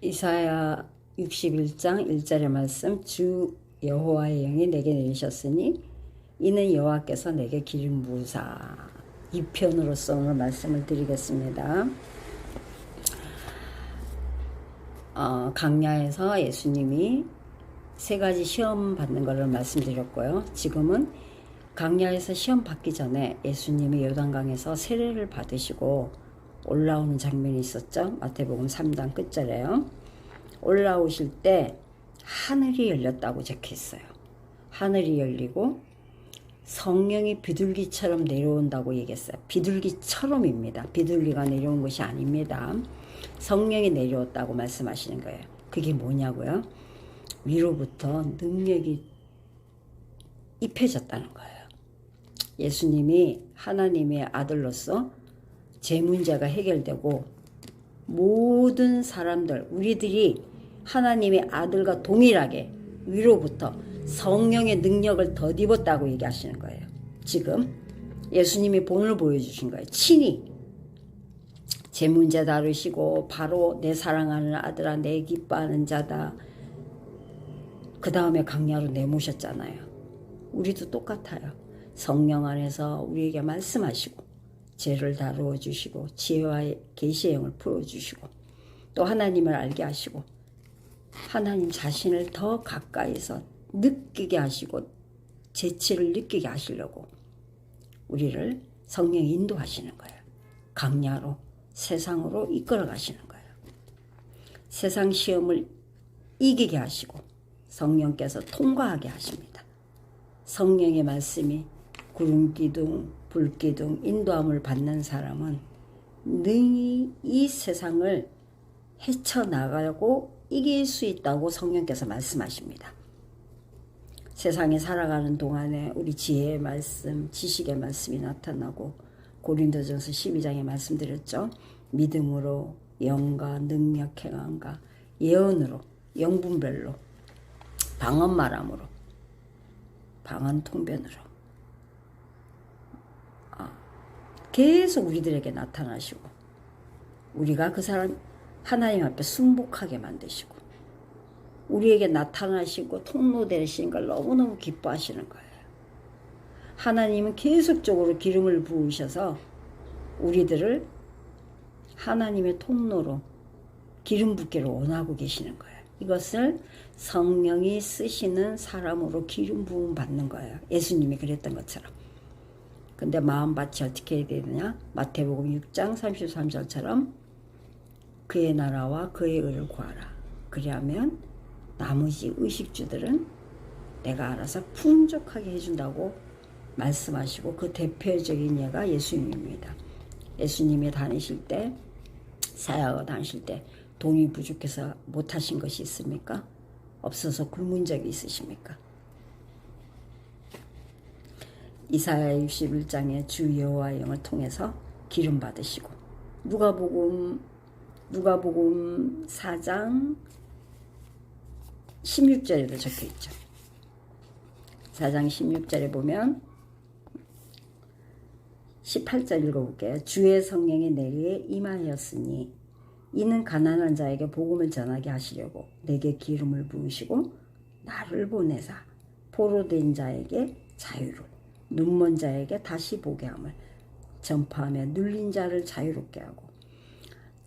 이사야 61장 1절의 말씀 주 여호와의 영이 내게 내리셨으니 이는 여호와께서 내게 기름 부으사 이 편으로서 오늘 말씀을 드리겠습니다. 어, 강야에서 예수님이 세 가지 시험 받는 것을 말씀드렸고요. 지금은 강야에서 시험 받기 전에 예수님이 요단강에서 세례를 받으시고 올라오는 장면이 있었죠. 마태복음 3장 끝절에요. 올라오실 때 하늘이 열렸다고 적혀 있어요. 하늘이 열리고 성령이 비둘기처럼 내려온다고 얘기했어요. 비둘기처럼입니다. 비둘기가 내려온 것이 아닙니다. 성령이 내려왔다고 말씀하시는 거예요. 그게 뭐냐고요? 위로부터 능력이 입혀졌다는 거예요. 예수님이 하나님의 아들로서 제 문제가 해결되고 모든 사람들, 우리들이 하나님의 아들과 동일하게 위로부터 성령의 능력을 덧입었다고 얘기하시는 거예요. 지금 예수님이 본을 보여주신 거예요. 친히 제 문제 다루시고 바로 내 사랑하는 아들아 내 기뻐하는 자다. 그 다음에 강야로 내모셨잖아요. 우리도 똑같아요. 성령 안에서 우리에게 말씀하시고 죄를 다루어 주시고 지혜와 계시의 영을 풀어 주시고 또 하나님을 알게 하시고 하나님 자신을 더 가까이서 느끼게 하시고 재치를 느끼게 하시려고 우리를 성령이 인도하시는 거예요. 강야로 세상으로 이끌어 가시는 거예요. 세상 시험을 이기게 하시고 성령께서 통과하게 하십니다. 성령의 말씀이 구름 기둥, 불 기둥, 인도함을 받는 사람은 능히 이 세상을 헤쳐나가고 이길 수 있다고 성령께서 말씀하십니다. 세상에 살아가는 동안에 우리 지혜의 말씀, 지식의 말씀이 나타나고 고린도전서 12장에 말씀드렸죠. 믿음으로 영과 능력 행함과 예언으로 영분별로 방언 말함으로 방언 통변으로 아, 계속 우리들에게 나타나시고 우리가 그 사람 하나님 앞에 순복하게 만드시고 우리에게 나타나시고 통로 되시는 걸 너무너무 기뻐하시는 거예요. 하나님은 계속적으로 기름을 부으셔서 우리들을 하나님의 통로로 기름 붓기를 원하고 계시는 거예요. 이것을 성령이 쓰시는 사람으로 기름 부음 받는 거예요. 예수님이 그랬던 것처럼. 근데 마음밭이 어떻게 해야 되느냐? 마태복음 6장 33절처럼 그의 나라와 그의 의를 구하라. 그리하면 나머지 의식주들은 내가 알아서 풍족하게 해준다고 말씀하시고 그 대표적인 예가 예수님입니다. 예수님이 다니실 때 사역을 다니실 때 돈이 부족해서 못하신 것이 있습니까? 없어서 굶은 적이 있으십니까? 이사야 61장의 주 여호와의 영을 통해서 기름 받으시고 누가복음 누가복음 4장 16절에도 적혀 있죠. 4장 16절에 보면 18절 읽어볼게요. 주의 성령이 내게 임하였으니 이는 가난한 자에게 복음을 전하게 하시려고 내게 기름을 부으시고 나를 보내사 포로된 자에게 자유를 눈먼 자에게 다시 보게 함을 전파하며 눌린 자를 자유롭게 하고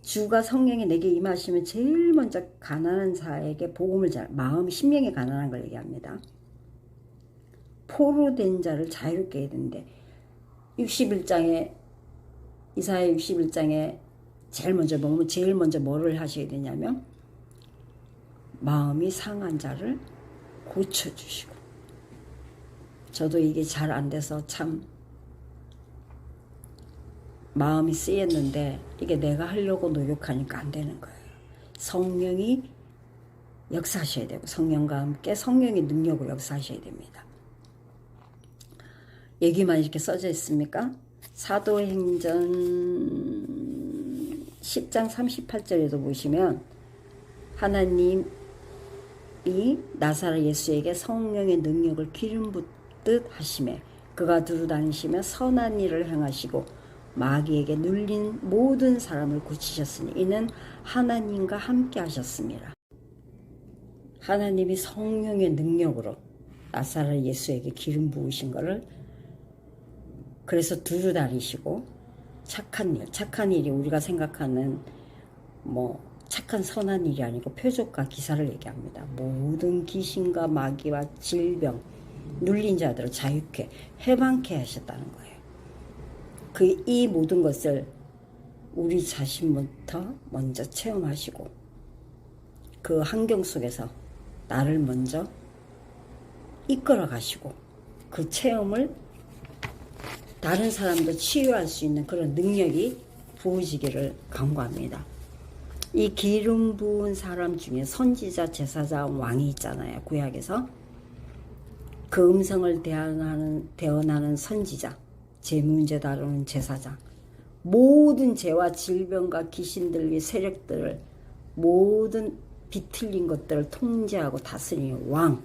주가 성령이 내게 임하시면 제일 먼저 가난한 자에게 복음을 잘 마음 심령이 가난한 걸 얘기합니다. 포로된 자를 자유롭게 해야 되는데 61장에 이사야 61장에 제일 먼저 보면 제일 먼저 뭐를 하셔야 되냐면 마음이 상한 자를 고쳐주시고 저도 이게 잘 안 돼서 참 마음이 쓰였는데 이게 내가 하려고 노력하니까 안 되는 거예요. 성령이 역사하셔야 되고 성령과 함께 성령의 능력으로 역사하셔야 됩니다. 얘기만 이렇게 써져 있습니까? 사도행전 10장 38절에도 보시면 하나님이 나사렛 예수에게 성령의 능력을 기름 붓 듯 하심에 그가 두루 다니시며 선한 일을 행하시고 마귀에게 눌린 모든 사람을 고치셨으니 이는 하나님과 함께 하셨습니다. 하나님이 성령의 능력으로 나사렛 예수에게 기름 부으신 것을 그래서 두루 다니시고 착한 일, 착한 일이 우리가 생각하는 뭐 착한 선한 일이 아니고 표적과 기사를 얘기합니다. 모든 귀신과 마귀와 질병, 눌린 자들을 자유케 해방케 하셨다는 거예요. 그 이 모든 것을 우리 자신부터 먼저 체험하시고 그 환경 속에서 나를 먼저 이끌어 가시고 그 체험을 다른 사람도 치유할 수 있는 그런 능력이 부어지기를 간구합니다. 이 기름 부은 사람 중에 선지자, 제사자, 왕이 있잖아요. 구약에서. 그 음성을 대언하는, 대언하는 선지자, 제 문제 다루는 제사장, 모든 죄와 질병과 귀신들의 세력들을 모든 비틀린 것들을 통제하고 다스리는 왕.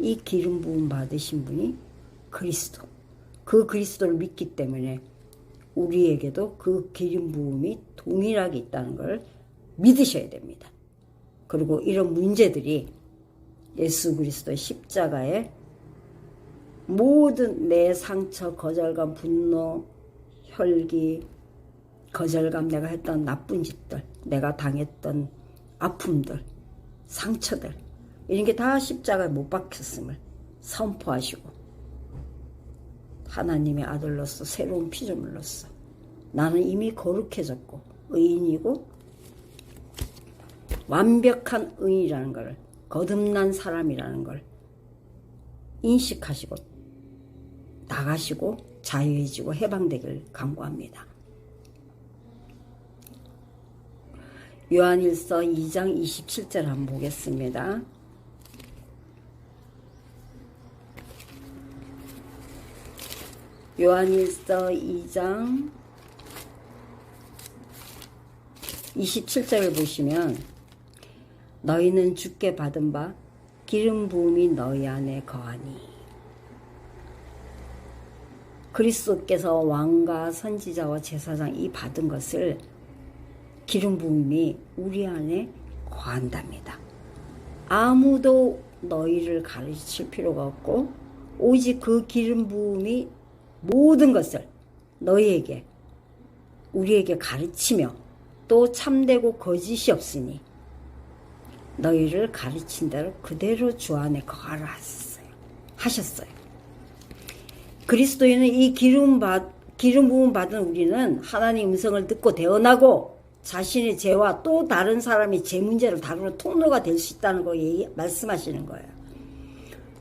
이 기름 부음 받으신 분이 그리스도. 그 그리스도를 믿기 때문에 우리에게도 그 기름 부음이 동일하게 있다는 걸 믿으셔야 됩니다. 그리고 이런 문제들이 예수 그리스도의 십자가에 모든 내 상처, 거절감, 분노, 혈기, 거절감, 내가 했던 나쁜 짓들, 내가 당했던 아픔들, 상처들, 이런 게 다 십자가에 못 박혔음을 선포하시고, 하나님의 아들로서 새로운 피조물로서 나는 이미 거룩해졌고, 의인이고, 완벽한 의인이라는 걸, 거듭난 사람이라는 걸 인식하시고, 나가시고, 자유해지고, 해방되길 간구합니다. 요한일서 2장 27절 한번 보겠습니다. 요한일서 2장 27절을 보시면 너희는 주께 받은 바 기름 부음이 너희 안에 거하니 그리스도께서 왕과 선지자와 제사장이 받은 것을 기름 부음이 우리 안에 거한답니다. 아무도 너희를 가르칠 필요가 없고 오직 그 기름 부음이 모든 것을 너희에게 우리에게 가르치며 또 참되고 거짓이 없으니 너희를 가르친 대로 그대로 주 안에 거하라 하셨어요. 하셨어요. 그리스도인은 이 기름 받 기름 부음 받은 우리는 하나님 음성을 듣고 대언하고 자신의 죄와 또 다른 사람이 죄 문제를 다루는 통로가 될 수 있다는 거 얘기, 말씀하시는 거예요.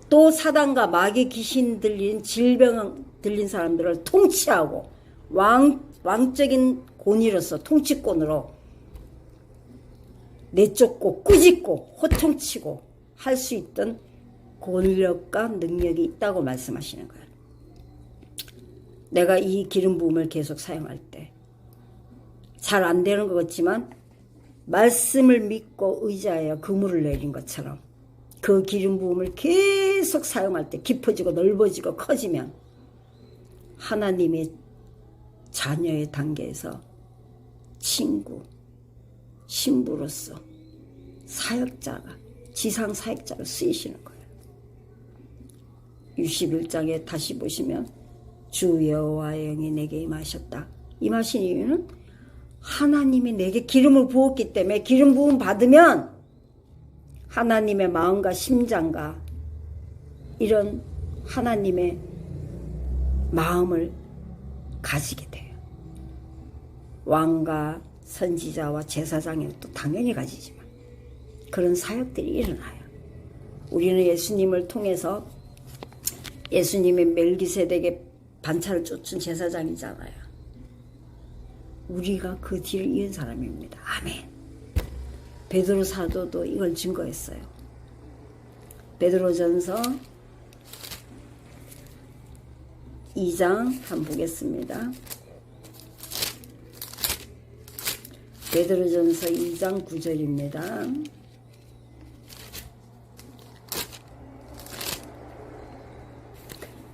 또 사단과 마귀 귀신 들린 질병 들린 사람들을 통치하고 왕 왕적인 권위로서 통치권으로 내쫓고 꾸짖고 호통치고 할 수 있던 권력과 능력이 있다고 말씀하시는 거예요. 내가 이 기름 부음을 계속 사용할 때 잘 안 되는 것 같지만 말씀을 믿고 의자하여 그물을 내린 것처럼 그 기름 부음을 계속 사용할 때 깊어지고 넓어지고 커지면 하나님의 자녀의 단계에서 친구, 신부로서 사역자가 지상 사역자로 쓰이시는 거예요. 61장에 다시 보시면 주 여호와의 영이 내게 임하셨다. 임하신 이유는 하나님이 내게 기름을 부었기 때문에 기름 부음 받으면 하나님의 마음과 심장과 이런 하나님의 마음을 가지게 돼요. 왕과 선지자와 제사장이 또 당연히 가지지만 그런 사역들이 일어나요. 우리는 예수님을 통해서 예수님의 멜기세덱의 반차를 쫓은 제사장이잖아요. 우리가 그 뒤를 이은 사람입니다. 아멘. 베드로 사도도 이걸 증거했어요. 베드로전서 2장 한번 보겠습니다. 베드로전서 2장 9절입니다.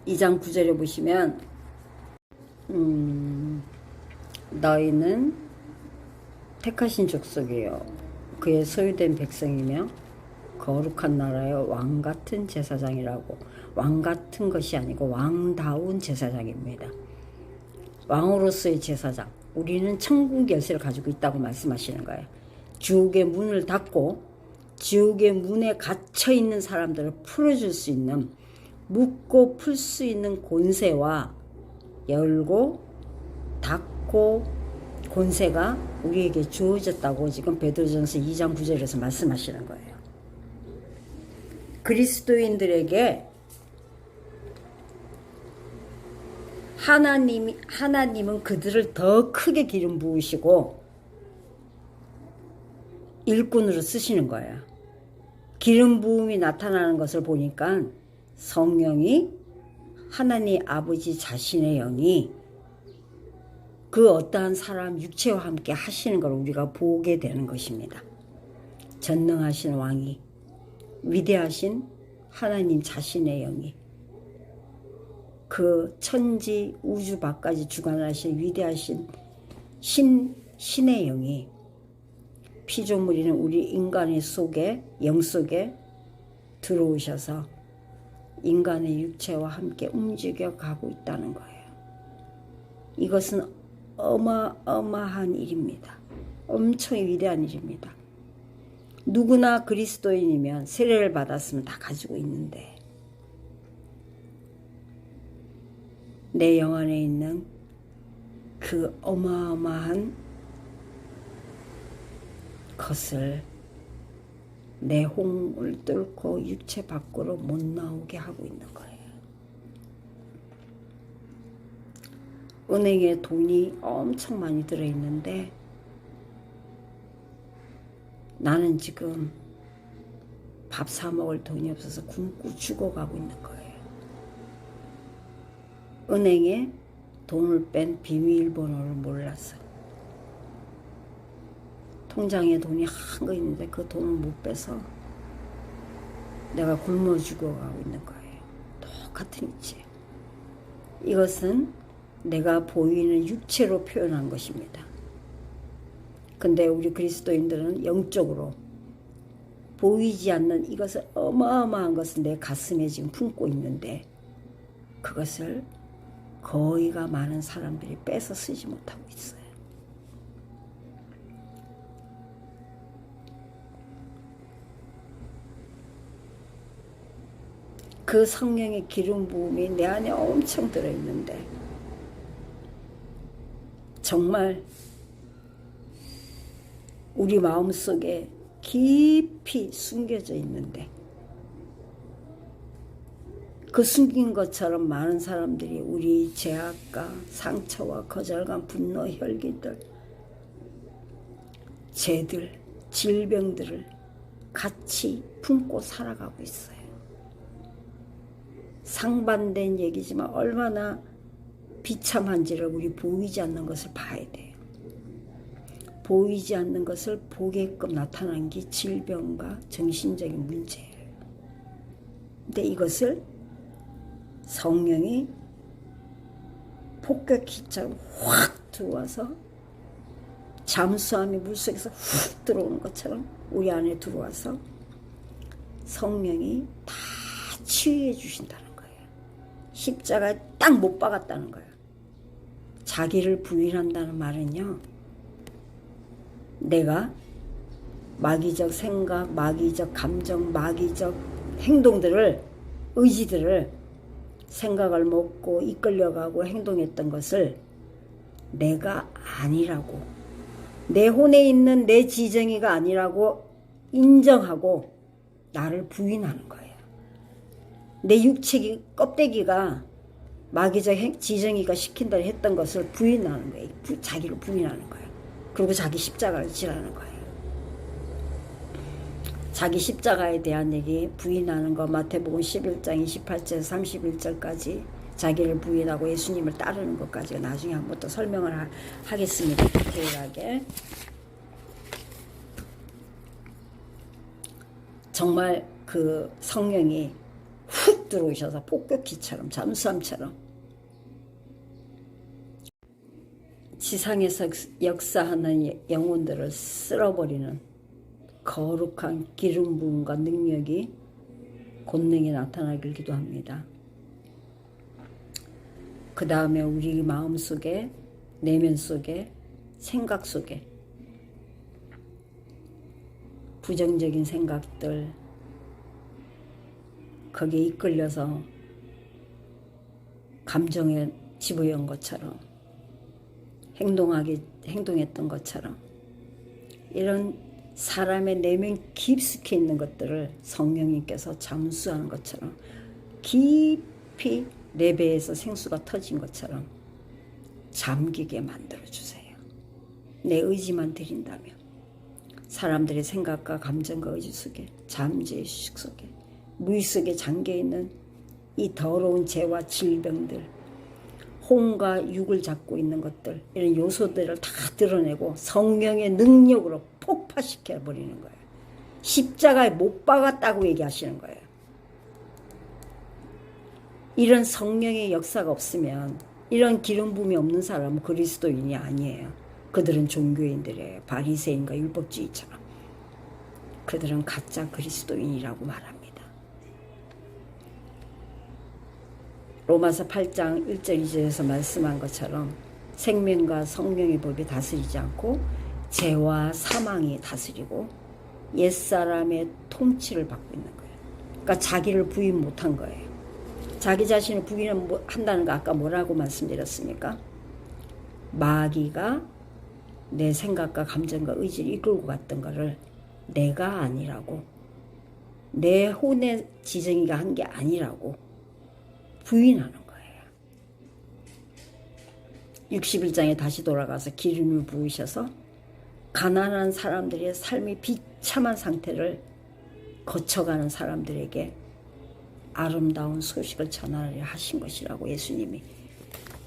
이장 9절에 보시면 음, 너희는 택하신 족속이요 그의 소유된 백성이며 거룩한 나라의 왕 같은 제사장이라고 왕 같은 것이 아니고 왕다운 제사장입니다. 왕으로서의 제사장. 우리는 천국 열쇠를 가지고 있다고 말씀하시는 거예요. 지옥의 문을 닫고 지옥의 문에 갇혀 있는 사람들을 풀어줄 수 있는 묶고 풀 수 있는 권세와 열고 닫고 권세가 우리에게 주어졌다고 지금 베드로전서 2장 9절에서 말씀하시는 거예요. 그리스도인들에게 하나님 하나님은 그들을 더 크게 기름 부으시고 일꾼으로 쓰시는 거예요. 기름 부음이 나타나는 것을 보니까 성령이 하나님 아버지 자신의 영이 그 어떠한 사람 육체와 함께 하시는 걸 우리가 보게 되는 것입니다. 전능하신 왕이 위대하신 하나님 자신의 영이 그 천지 우주 밖까지 주관하신 위대하신 신 신의 영이 피조물이는 우리 인간의 속에 영 속에 들어오셔서 인간의 육체와 함께 움직여 가고 있다는 거예요. 이것은 어마어마한 일입니다. 엄청 위대한 일입니다. 누구나 그리스도인이면 세례를 받았으면 다 가지고 있는데 내 영 안에 있는 그 어마어마한 것을 내 홍을 뚫고 육체 밖으로 못 나오게 하고 있는 거예요. 은행에 돈이 엄청 많이 들어있는데 나는 지금 밥 사 먹을 돈이 없어서 굶고 죽어가고 있는 거예요. 은행에 돈을 뺀 비밀번호를 몰라서 통장에 돈이 한 거 있는데 그 돈을 못 빼서 내가 굶어 죽어가고 있는 거예요. 똑같은 이치. 이것은 내가 보이는 육체로 표현한 것입니다. 근데 우리 그리스도인들은 영적으로 보이지 않는 이것을 어마어마한 것을 내 가슴에 지금 품고 있는데 그것을 거의가 많은 사람들이 뺏어 쓰지 못하고 있어요. 그 성령의 기름 부음이 내 안에 엄청 들어있는데 정말 우리 마음속에 깊이 숨겨져 있는데 그 숨긴 것처럼 많은 사람들이 우리 죄악과 상처와 거절감, 분노, 혈기들, 죄들, 질병들을 같이 품고 살아가고 있어요. 상반된 얘기지만 얼마나 비참한지를 우리 보이지 않는 것을 봐야 돼요. 보이지 않는 것을 보게끔 나타난 게 질병과 정신적인 문제예요. 근데 이것을 성령이 폭격기처럼 확 들어와서 잠수함이 물속에서 훅 들어오는 것처럼 우리 안에 들어와서 성령이 다 치유해 주신다는 거예요. 십자가에 딱못 박았다는 거예요. 자기를 부인한다는 말은요. 내가 마귀적 생각, 마귀적 감정, 마귀적 행동들을 의지들을 생각을 먹고 이끌려가고 행동했던 것을 내가 아니라고 내 혼에 있는 내 지정이가 아니라고 인정하고 나를 부인하는 거예요. 내 육체 껍데기가 마귀적 지정이가 시킨다 했던 것을 부인하는 거예요. 자기를 부인하는 거예요. 그리고 자기 십자가를 지라는 거예요. 자기 십자가에 대한 얘기 부인하는 거 마태복음 11장 28절 31절까지 자기를 부인하고 예수님을 따르는 것까지 나중에 한번 또 설명을 하, 겠습니다 디테일하게. 정말 그 성령이 훅 들어오셔서 폭격기처럼 잠수함처럼 지상에서 역사하는 영혼들을 쓸어버리는 거룩한 기름 부음과 능력이 권능에 나타나길 기도합니다. 그 다음에 우리 마음 속에, 내면 속에, 생각 속에 부정적인 생각들 거기에 이끌려서 감정에 집어연 것처럼 행동하기 행동했던 것처럼 이런 사람의 내면 깊숙이 있는 것들을 성령님께서 잠수하는 것처럼 깊이 내 배에서 생수가 터진 것처럼 잠기게 만들어 주세요. 내 의지만 드린다면 사람들의 생각과 감정과 의지 속에 잠재의 수식 속에 무의 속에 잠겨 있는 이 더러운 죄와 질병들 혼과 육을 잡고 있는 것들 이런 요소들을 다 드러내고 성령의 능력으로 폭파시켜 버리는 거예요. 십자가에 못 박았다고 얘기하시는 거예요. 이런 성령의 역사가 없으면 이런 기름 부음이 없는 사람은 그리스도인이 아니에요. 그들은 종교인들이에요. 바리새인과 율법주의처럼. 그들은 가짜 그리스도인이라고 말합니다. 로마서 8장 1절 2절에서 말씀한 것처럼 생명과 성령의 법이 다스리지 않고 죄와 사망이 다스리고 옛사람의 통치를 받고 있는 거예요. 그러니까 자기를 부인 못한 거예요. 자기 자신을 부인한다는 거 아까 뭐라고 말씀드렸습니까? 마귀가 내 생각과 감정과 의지를 이끌고 갔던 거를 내가 아니라고 내 혼의 지정이가 한 게 아니라고 부인하는 거예요. 61장에 다시 돌아가서 기름을 부으셔서 가난한 사람들의 삶이 비참한 상태를 거쳐가는 사람들에게 아름다운 소식을 전하려 하신 것이라고 예수님이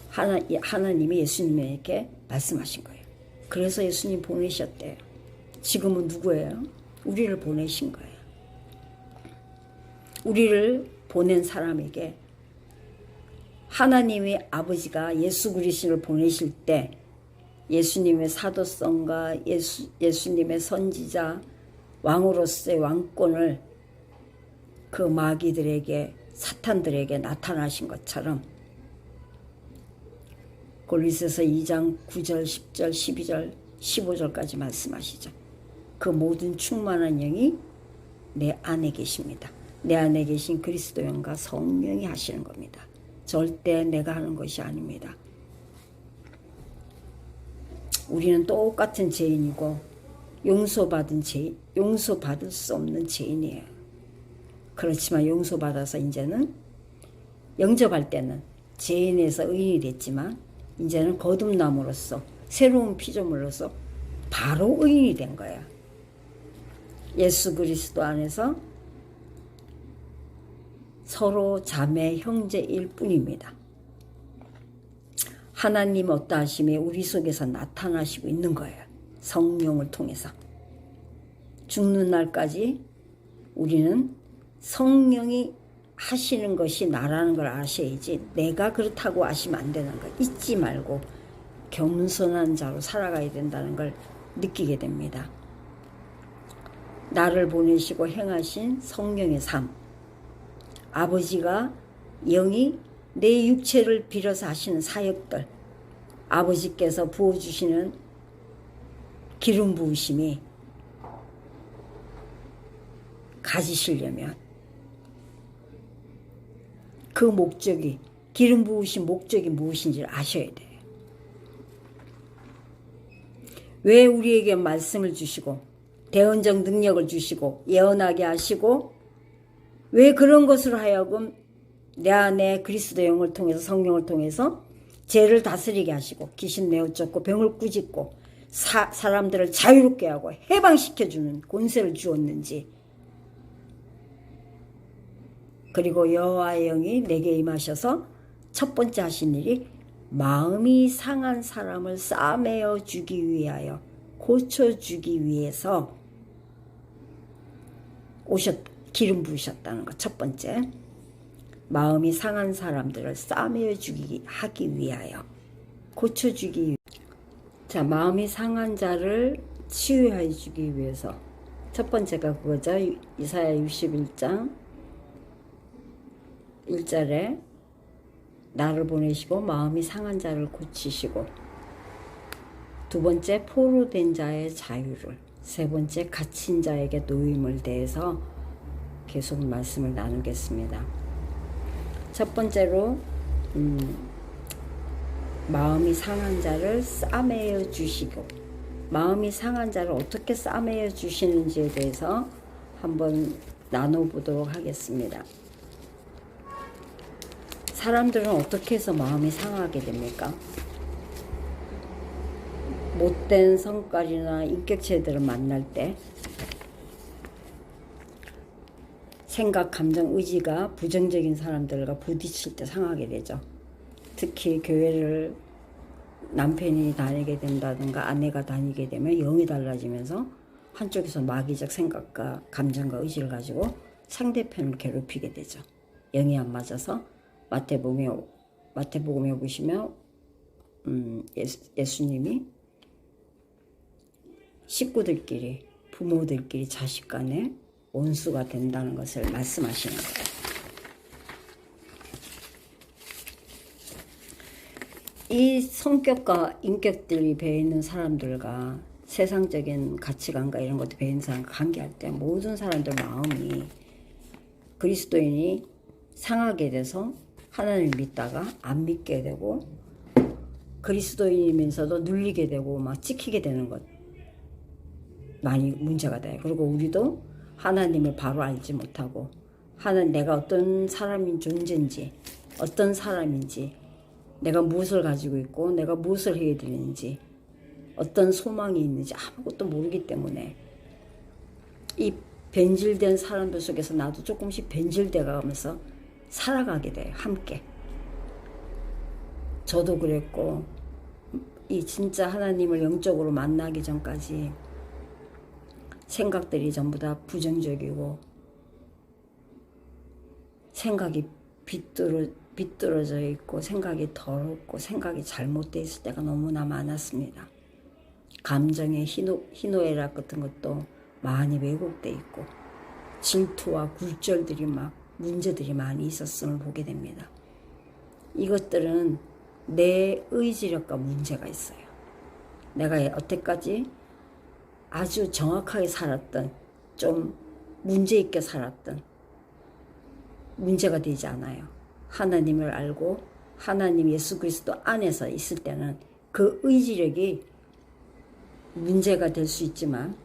하나, 하나님이 예수님에게 말씀하신 거예요. 그래서 예수님 보내셨대요. 지금은 누구예요? 우리를 보내신 거예요. 우리를 보낸 사람에게 하나님의 아버지가 예수 그리스도를 보내실 때 예수님의 사도성과 예수, 예수님의 선지자 왕으로서의 왕권을 그 마귀들에게 사탄들에게 나타나신 것처럼 골리스서 2장 9절 10절 12절 15절까지 말씀하시죠. 그 모든 충만한 영이 내 안에 계십니다. 내 안에 계신 그리스도 영과 성령이 하시는 겁니다. 절대 내가 하는 것이 아닙니다. 우리는 똑같은 죄인이고 용서받은 죄 용서받을 수 없는 죄인이에요. 그렇지만 용서받아서 이제는 영접할 때는 죄인에서 의인이 됐지만 이제는 거듭남으로써 새로운 피조물로서 바로 의인이 된 거야. 예수 그리스도 안에서 서로 자매 형제일 뿐입니다. 하나님 어떠하심이 우리 속에서 나타나시고 있는 거예요. 성령을 통해서. 죽는 날까지 우리는 성령이 하시는 것이 나라는 걸 아셔야지 내가 그렇다고 아시면 안 되는 거 잊지 말고 겸손한 자로 살아가야 된다는 걸 느끼게 됩니다. 나를 보내시고 행하신 성령의 삶. 아버지가 영이 내 육체를 빌어서 하시는 사역들. 아버지께서 부어주시는 기름 부으심이 가지시려면 그 목적이 기름 부으신 목적이 무엇인지를 아셔야 돼요. 왜 우리에게 말씀을 주시고 대언적 능력을 주시고 예언하게 하시고 왜 그런 것으로 하여금 내 안에 그리스도 영을 통해서 성령을 통해서 죄를 다스리게 하시고 귀신 내어 쫓고 병을 꾸짖고 사, 사람들을 자유롭게 하고 해방시켜주는 권세를 주었는지. 그리고 여호와의 영이 내게 임하셔서 첫 번째 하신 일이 마음이 상한 사람을 싸매어 주기 위하여 고쳐주기 위해서 오셨 기름 부으셨다는 것 첫 번째. 마음이 상한 사람들을 싸매어 주기 하기 위하여 고쳐 주기 자, 마음이 상한 자를 치유해 주기 위해서. 첫 번째가 그거죠. 이사야 61장 1절에 나를 보내시고 마음이 상한 자를 고치시고. 두 번째 포로된 자의 자유를. 세 번째 갇힌 자에게 노임을 대해서 계속 말씀을 나누겠습니다. 첫 번째로 음, 마음이 상한 자를 싸매어 주시고 마음이 상한 자를 어떻게 싸매어 주시는지에 대해서 한번 나눠보도록 하겠습니다. 사람들은 어떻게 해서 마음이 상하게 됩니까? 못된 성깔이나 인격체들을 만날 때 생각, 감정, 의지가 부정적인 사람들과 부딪힐 때 상하게 되죠. 특히 교회를 남편이 다니게 된다든가 아내가 다니게 되면 영이 달라지면서 한쪽에서 마귀적 생각과 감정과 의지를 가지고 상대편을 괴롭히게 되죠. 영이 안 맞아서 마태복음에 마태복음에 보시면 음, 예수, 예수님이 식구들끼리 부모들끼리 자식 간에 원수가 된다는 것을 말씀하시는 거예요. 이 성격과 인격들이 배어 있는 사람들과 세상적인 가치관과 이런 것도 있는 사람과 관계할 때 모든 사람들 마음이 그리스도인이 상하게 돼서 하나님을 믿다가 안 믿게 되고 그리스도인이면서도 눌리게 되고 막 찍히게 되는 것 많이 문제가 돼요. 그리고 우리도 하나님을 바로 알지 못하고 하는 내가 어떤 사람인 존재인지 어떤 사람인지 내가 무엇을 가지고 있고 내가 무엇을 해야 되는지 어떤 소망이 있는지 아무것도 모르기 때문에 이 변질된 사람들 속에서 나도 조금씩 변질돼 가면서 살아가게 돼요. 함께. 저도 그랬고 이 진짜 하나님을 영적으로 만나기 전까지 생각들이 전부 다 부정적이고 생각이 비뚤어, 비뚤어져 있고 생각이 더럽고 생각이 잘못돼 있을 때가 너무나 많았습니다. 감정의 희노, 희노애락 같은 것도 많이 왜곡돼 있고 질투와 굴절들이 막 문제들이 많이 있었음을 보게 됩니다. 이것들은 내 의지력과 문제가 있어요. 내가 여태까지 아주 정확하게 살았던 좀 문제 있게 살았던 문제가 되지 않아요. 하나님을 알고 하나님 예수 그리스도 안에서 있을 때는 그 의지력이 문제가 될 수 있지만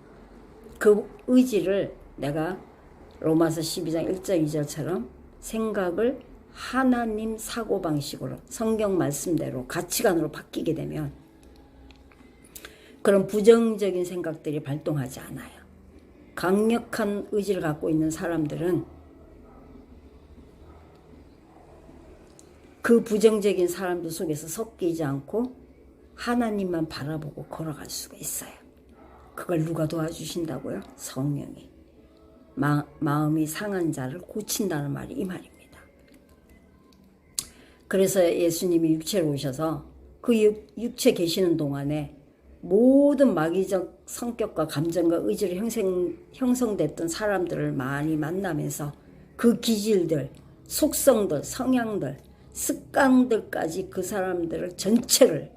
그 의지를 내가 로마서 12장 1절 2절처럼 생각을 하나님 사고방식으로 성경 말씀대로 가치관으로 바뀌게 되면 그런 부정적인 생각들이 발동하지 않아요. 강력한 의지를 갖고 있는 사람들은 그 부정적인 사람들 속에서 섞이지 않고 하나님만 바라보고 걸어갈 수가 있어요. 그걸 누가 도와주신다고요? 성령이. 마, 마음이 상한 자를 고친다는 말이 이 말입니다. 그래서 예수님이 육체로 오셔서 그 육, 육체 계시는 동안에 모든 마귀적 성격과 감정과 의지로 형성, 형성됐던 사람들을 많이 만나면서 그 기질들, 속성들, 성향들, 습관들까지 그 사람들을 전체를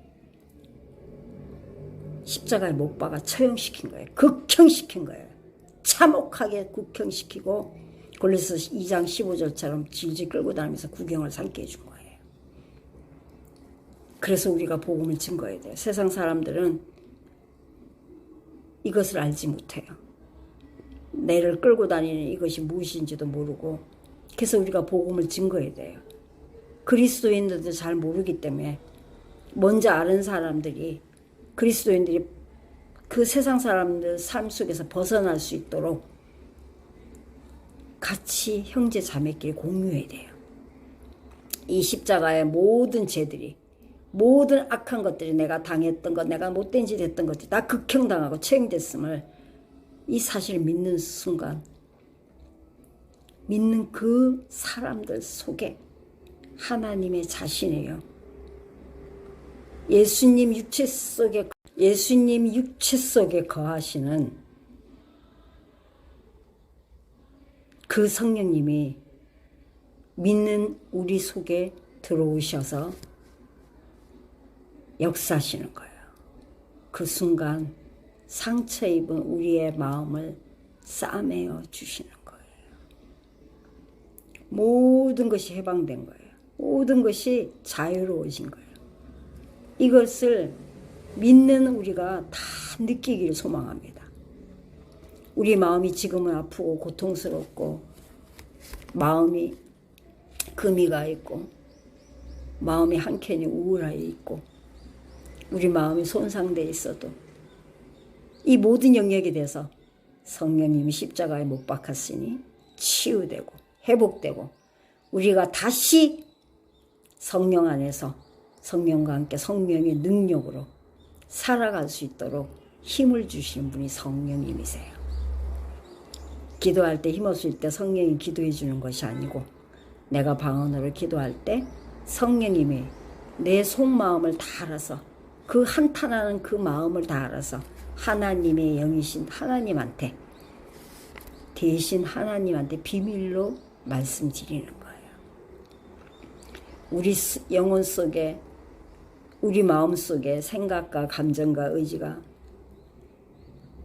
십자가에 못 박아 처형시킨 거예요. 극형시킨 거예요. 참혹하게 국형시키고 골로새 2장 15절처럼 질질 끌고 다니면서 구경을 삼게 해준 거예요. 그래서 우리가 복음을 증거해야 돼요. 세상 사람들은 이것을 알지 못해요. 내를 끌고 다니는 이것이 무엇인지도 모르고 그래서 우리가 복음을 증거해야 돼요. 그리스도인들도 잘 모르기 때문에 먼저 아는 사람들이 그리스도인들이 그 세상 사람들 삶 속에서 벗어날 수 있도록 같이 형제 자매끼리 공유해야 돼요. 이 십자가의 모든 죄들이 모든 악한 것들이 내가 당했던 것, 내가 못된 짓 했던 것들이 다 극형당하고 처형됐음을 이 사실을 믿는 순간 믿는 그 사람들 속에 하나님의 자신이에요. 예수님 육체 속에 예수님 육체 속에 거하시는 그 성령님이 믿는 우리 속에 들어오셔서 역사하시는 거예요. 그 순간 상처 입은 우리의 마음을 싸매어 주시는 거예요. 모든 것이 해방된 거예요. 모든 것이 자유로워진 거예요. 이것을 믿는 우리가 다 느끼기를 소망합니다. 우리 마음이 지금은 아프고 고통스럽고 마음이 금이가 있고 마음이 한켠이 우울하여 있고 우리 마음이 손상돼 있어도 이 모든 영역에 대해서 성령님이 십자가에 못 박았으니 치유되고 회복되고 우리가 다시 성령 안에서 성령과 함께 성령의 능력으로 살아갈 수 있도록 힘을 주시는 분이 성령님이세요. 기도할 때 힘없을 때 성령이 기도해 주는 것이 아니고 내가 방언으로 기도할 때 성령님이 내 속마음을 다 알아서 그 한탄하는 그 마음을 다 알아서 하나님의 영이신 하나님한테 대신 하나님한테 비밀로 말씀드리는 거예요. 우리 스- 영혼 속에 우리 마음 속에 생각과 감정과 의지가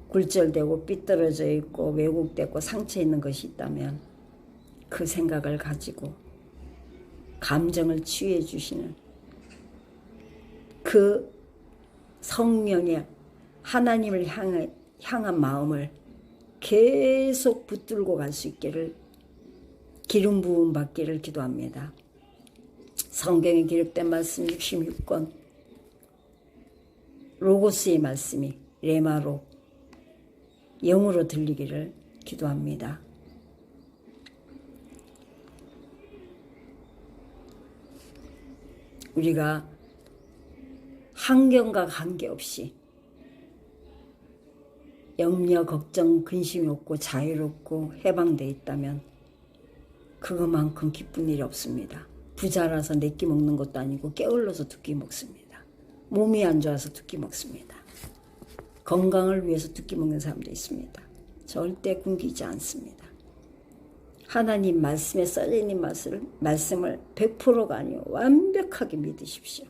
굴절되고 삐뚤어져 있고 왜곡되고 상처 있는 것이 있다면 그 생각을 가지고 감정을 치유해 주시는 그 성령의 하나님을 향해, 향한 마음을 계속 붙들고 갈 수 있기를 기름 부음 받기를 기도합니다. 성경에 기록된 말씀 66권 로고스의 말씀이 레마로 영으로 들리기를 기도합니다. 우리가 환경과 관계없이 염려, 걱정, 근심이 없고 자유롭고 해방돼 있다면 그것만큼 기쁜 일이 없습니다. 부자라서 내끼 먹는 것도 아니고 게을러서 두 끼 먹습니다. 몸이 안 좋아서 두 끼 먹습니다. 건강을 위해서 두 끼 먹는 사람도 있습니다. 절대 굶기지 않습니다. 하나님 말씀에 써져 있는 말씀을, 말씀을 100%가 아니요 완벽하게 믿으십시오.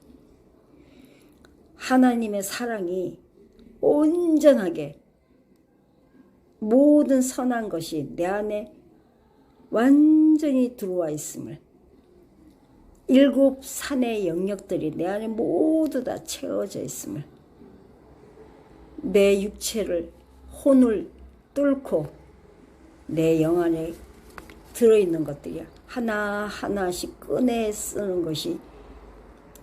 하나님의 사랑이 온전하게 모든 선한 것이 내 안에 완전히 들어와 있음을 일곱 산의 영역들이 내 안에 모두 다 채워져 있음을 내 육체를 혼을 뚫고 내 영 안에 들어있는 것들이 하나하나씩 꺼내 쓰는 것이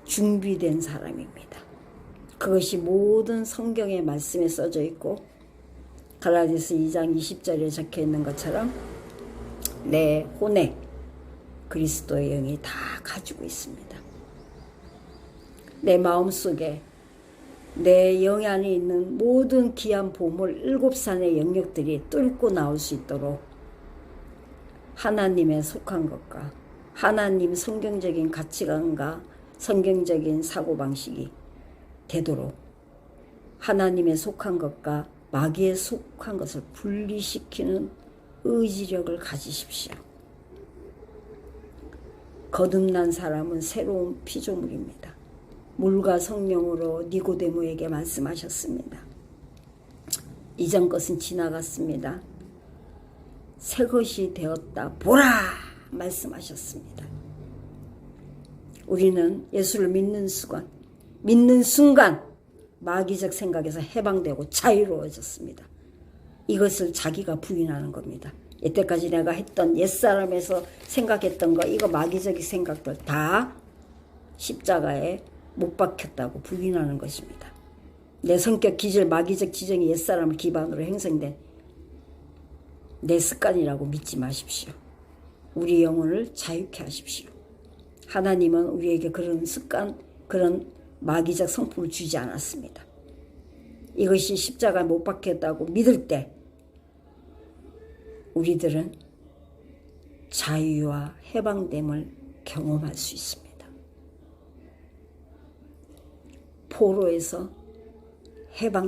준비된 사람입니다. 그것이 모든 성경의 말씀에 써져 있고 갈라디아서 2장 20절에 적혀 있는 것처럼 내 혼에 그리스도의 영이 다 가지고 있습니다. 내 마음 속에 내 영 안에 있는 모든 귀한 보물 일곱 산의 영역들이 뚫고 나올 수 있도록 하나님에 속한 것과 하나님 성경적인 가치관과 성경적인 사고방식이 되도록 하나님에 속한 것과 마귀에 속한 것을 분리시키는 의지력을 가지십시오. 거듭난 사람은 새로운 피조물입니다. 물과 성령으로 니고데모에게 말씀하셨습니다. 이전 것은 지나갔습니다. 새 것이 되었다. 보라! 말씀하셨습니다. 우리는 예수를 믿는 순간, 믿는 순간 마귀적 생각에서 해방되고 자유로워졌습니다. 이것을 자기가 부인하는 겁니다. 이때까지 내가 했던 옛사람에서 생각했던 거, 이거 마귀적인 생각들 다 십자가에 못 박혔다고 부인하는 것입니다. 내 성격 기질, 마귀적 지정이 옛사람을 기반으로 형성된 내 습관이라고 믿지 마십시오. 우리 영혼을 자유케 하십시오. 하나님은 우리에게 그런 습관, 그런 마귀적 성품을 주지 않았습니다. 이것이 십자가에 못 박혔다고 믿을 때 우리들은 자유와 해방됨을 경험할 수 있습니다. 포로에서 해방